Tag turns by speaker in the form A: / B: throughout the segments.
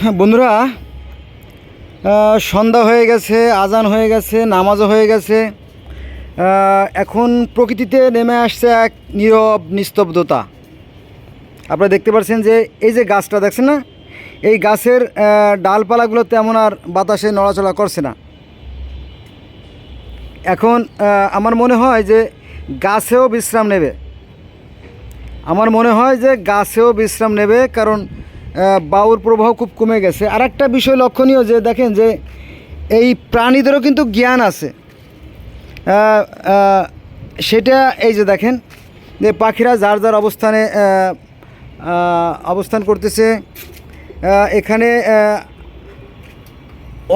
A: হ্যাঁ বন্ধুরা সন্ধ্যা হয়ে গেছে, আজান হয়ে গেছে, নামাজও হয়ে গেছে। এখন প্রকৃতিতে নেমে আসছে এক নীরব নিস্তব্ধতা। আপনারা দেখতে পাচ্ছেন যে এই যে গাছটা, দেখছেন না? এই গাছের ডালপালাগুলো তেমন আর বাতাসে নড়াচড়া করছে না। এখন আমার মনে হয় যে গাছেও বিশ্রাম নেবে। আমার মনে হয় যে গাছেও বিশ্রাম নেবে, কারণ বায়ুর প্রবাহ খুব কমে গেছে। আর একটা বিষয় লক্ষণীয় যে দেখেন যে এই প্রাণীদেরও কিন্তু জ্ঞান আছে। সেটা এই যে দেখেন যে পাখিরা যার যার অবস্থানে অবস্থান করতেছে। এখানে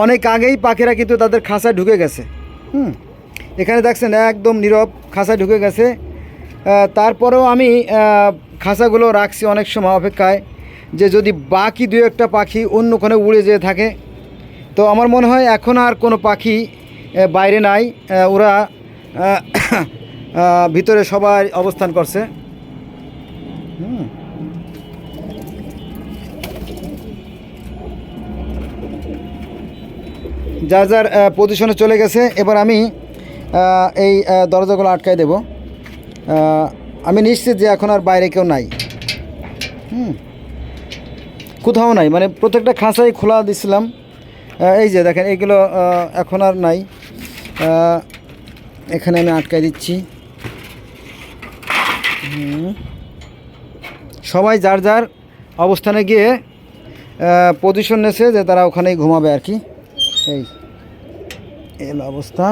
A: অনেক আগেই পাখিরা কিন্তু তাদের খাঁচায় ঢুকে গেছে। হুম? এখানে দেখছেন একদম নীরব খাঁচায় ঢুকে গেছে। তারপরেও আমি খাঁচাগুলো রাখছি অনেক সময় অপেক্ষায়। যে যদি বাকি দু একটা পাখি অন্য কোনো উড়ে যেয়ে থাকে, তো আমার মনে হয় এখন আর কোনো পাখি বাইরে নাই। ওরা ভিতরে সবাই অবস্থান করছে। হুম। যার যার পজিশনে চলে গেছে, এবার আমি এই দরজাগুলো আটকায় দেব। আমি নিশ্চিত যে এখন আর বাইরে কেউ নাই। হুম। কোথাও নাই। মানে প্রত্যেকটা খাঁচাই খোলা দিছিলাম। এই যে দেখেন, এগুলো এখন আর নাই। এখানে আমি আটকায় দিচ্ছি। সবাই যার যার অবস্থানে গিয়ে পজিশন নেছে যে তারা ওখানেই ঘুমাবে আর কি। এই অবস্থা।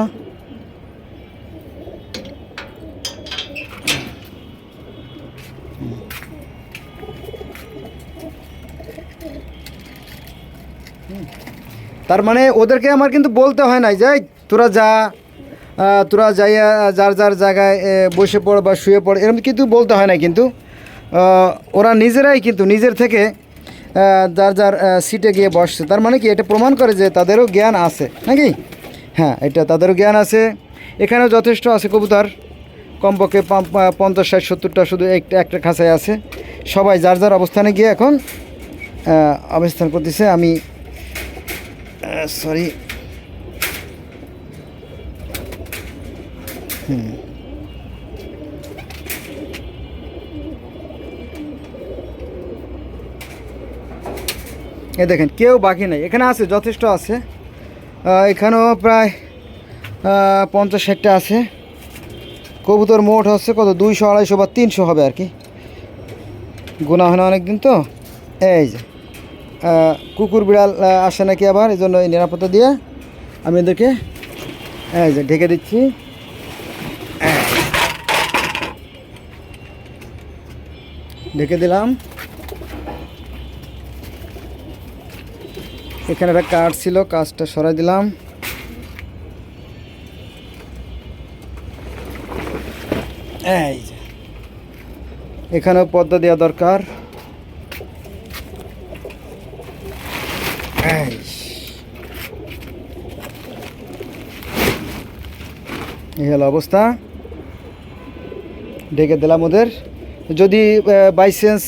A: তার মানে ওদেরকে আমার কিন্তু বলতে হয় নাই যাই তোরা যা তোরা যাইয়া যার যার জায়গায় বসে পড় বা শুয়ে পড় এরকম কিন্তু বলতে হয় না কিন্তু ওরা নিজেরাই কিন্তু নিজের থেকে যার যার সিটে গিয়ে বসছে। তার মানে কি, এটা প্রমাণ করে যে তাদেরও জ্ঞান আছে, নাকি? হ্যাঁ এটা তাদেরও জ্ঞান আছে। এখানেও যথেষ্ট আছে কবুতর। কমপক্ষে পঞ্চাশ, ষাট, সত্তরটা শুধু একটা একটা খাঁচায় আছে। সবাই যার যার অবস্থানে গিয়ে এখন অবস্থান করতেছে। আমি সরি এ দেখেন, কেউ বাকি নেই। এখানে আছে, যথেষ্ট আছে। এখানেও প্রায় পঞ্চাশ ষাটটা আছে। কবুতর মোট হচ্ছে কত? দুইশো, আড়াইশো বা তিনশো হবে আর কি। গোনা হয় না অনেকদিন তো। এই যে। কুকুর বিড়াল আসে নাকি আবার? এই জন্য এই নিরাপত্তা দিয়ে আমি এদেরকে যে ঢেকে দিচ্ছি। ঢেকে দিলাম। এখানে একটা কাঠ ছিল কাজটা সরাই দিলাম। এই যে। এখানেও পদ্মা দেওয়া দরকার। এই। হলো অবস্থা। ডেকে দিলাম ওদের। যদি বাই চান্স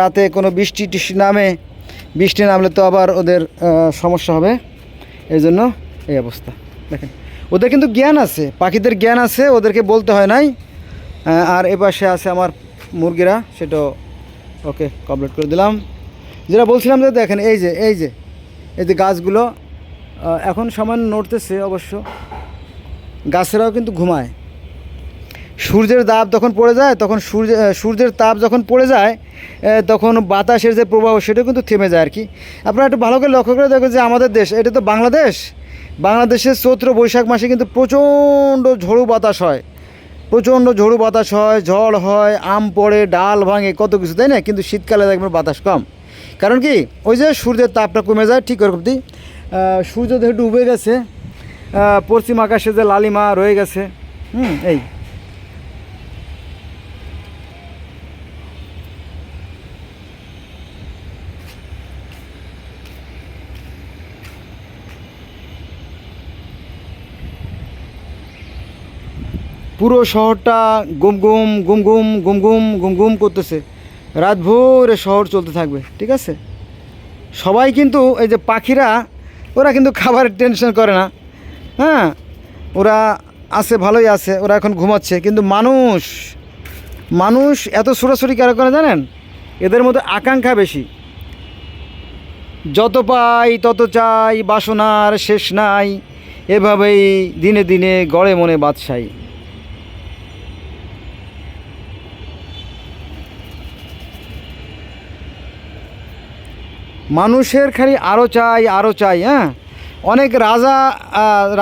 A: রাতে কোনো বৃষ্টি টিষ্টি নামে, বৃষ্টি নামলে তো আবার ওদের সমস্যা হবে। এই জন্য এই অবস্থা। দেখেন, ওদের কিন্তু জ্ঞান আছে, পাখিদের জ্ঞান আছে, ওদেরকে বলতে হয় নাই। আর এপাশে আছে আমার মুরগিরা, সেটাও ওকে কমপ্লিট করে দিলাম। যেটা বলছিলাম যে দেখেন, এই যে এই যে এই যে গাছগুলো এখন সামান্য নড়তেছে অবশ্য। গাছেরাও কিন্তু ঘুমায়। সূর্যের তাপ যখন পড়ে যায়, তখন সূর্য সূর্যের তাপ যখন পড়ে যায় তখন বাতাসের যে প্রবাহ সেটা কিন্তু থেমে যায় আর কি। আপনারা একটু ভালো করে লক্ষ্য করে দেখবেন যে আমাদের দেশ, এটা তো বাংলাদেশ। বাংলাদেশের চৈত্র বৈশাখ মাসে কিন্তু প্রচণ্ড ঝড়ু বাতাস হয়। প্রচণ্ড ঝড়ু বাতাস হয়, ঝড় হয়, আম পড়ে, ডাল ভাঙে, কত কিছু, তাই না? কিন্তু শীতকালে দেখবেন বাতাস কম। কারণ কি ওই যে সূর্যের তাপটা কমে যায় ঠিক ওরকমটি আহ, সূর্য যেহেতু ডুবে গেছে পশ্চিম আকাশে যে লালিমা রয়ে গেছে হুম এই। পুরো শহরটা গুম গুম গুম গুম গুম গুম গুম গুম করতেছে। রাত ভোরে শহর চলতে থাকবে, ঠিক আছে? সবাই কিন্তু এই যে পাখিরা, ওরা কিন্তু খাবারের টেনশন করে না। হ্যাঁ? ওরা আছে, ভালোই আছে, ওরা এখন ঘুমাচ্ছে, কিন্তু মানুষ মানুষ এত ছোটাছুটি কেন করে জানেন? এদের মধ্যে আকাঙ্ক্ষা বেশি। যত পাই তত চাই, বাসনার শেষ নাই, এভাবেই দিনে দিনে গড়ে মনে বাদশাই মানুষের খালি আরও চাই আরও চাই হ্যাঁ? অনেক রাজা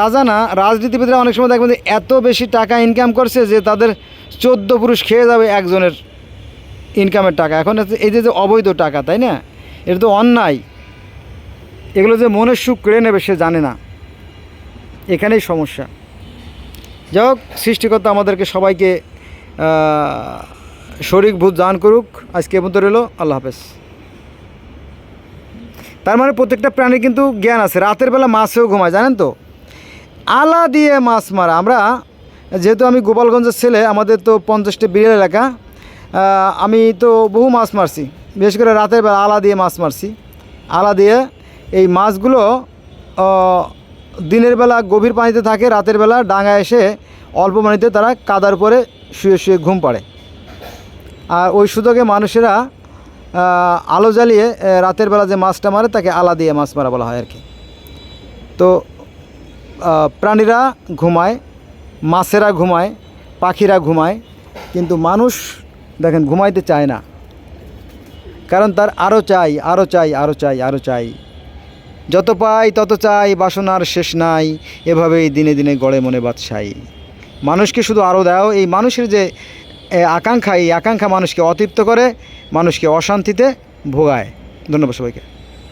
A: রাজা না, রাজনীতিবিদরা অনেক সময় দেখবেন যে এত বেশি টাকা ইনকাম করছে যে তাদের চোদ্দ পুরুষ খেয়ে যাবে একজনের ইনকামের টাকা। এখন এই যে অবৈধ টাকা, তাই না? এটা তো অন্যায়। এগুলো যে মনের সুখ কেড়ে নেবে সে জানে না। এখানেই সমস্যা। যাই হোক, সৃষ্টিকর্তা আমাদেরকে সবাইকে শরিক ভূত দান করুক। আজকে পর্যন্ত রইল। আল্লাহ হাফেজ। তার মানে প্রত্যেকটা প্রাণীর কিন্তু জ্ঞান আছে। রাতের বেলা মাছেও ঘুমায়, জানেন তো? আলা দিয়ে মাছ মারা। আমরা, যেহেতু আমি গোপালগঞ্জের ছেলে, আমাদের তো পঞ্চাশটি বিড়াল এলাকা আমি তো বহু মাছ মারছি। বিশেষ করে রাতের বেলা আলা দিয়ে মাছ মারছি। আলা দিয়ে এই মাছগুলো দিনের বেলা গভীর পানিতে থাকে, রাতের বেলা ডাঙা এসে অল্প পানিতে তারা কাদার উপরে শুয়ে শুয়ে ঘুম পাড়ে। আর ওই সুযোগে মানুষেরা আলো জ্বালিয়ে রাতের বেলা যে মাছটা মারে, তাকে আলা দিয়ে মাছ মারা বলা হয় আর কি। তো প্রাণীরা ঘুমায়, মাছেরা ঘুমায়, পাখিরা ঘুমায়, কিন্তু মানুষ দেখেন ঘুমাইতে চায় না। কারণ তার আরও চাই আরও চাই আরও চাই আরও চাই। যত পাই তত চাই, বাসনার শেষ নাই, এভাবেই দিনে দিনে গড়ে মনে বাদশাই মানুষকে শুধু আরও দাও, এই মানুষের যে আকাঙ্ক্ষা এই আকাঙ্ক্ষা মানুষকে অতৃপ্ত করে মানুষকে অশান্তিতে ভোগায়। ধন্যবাদ সবাইকে।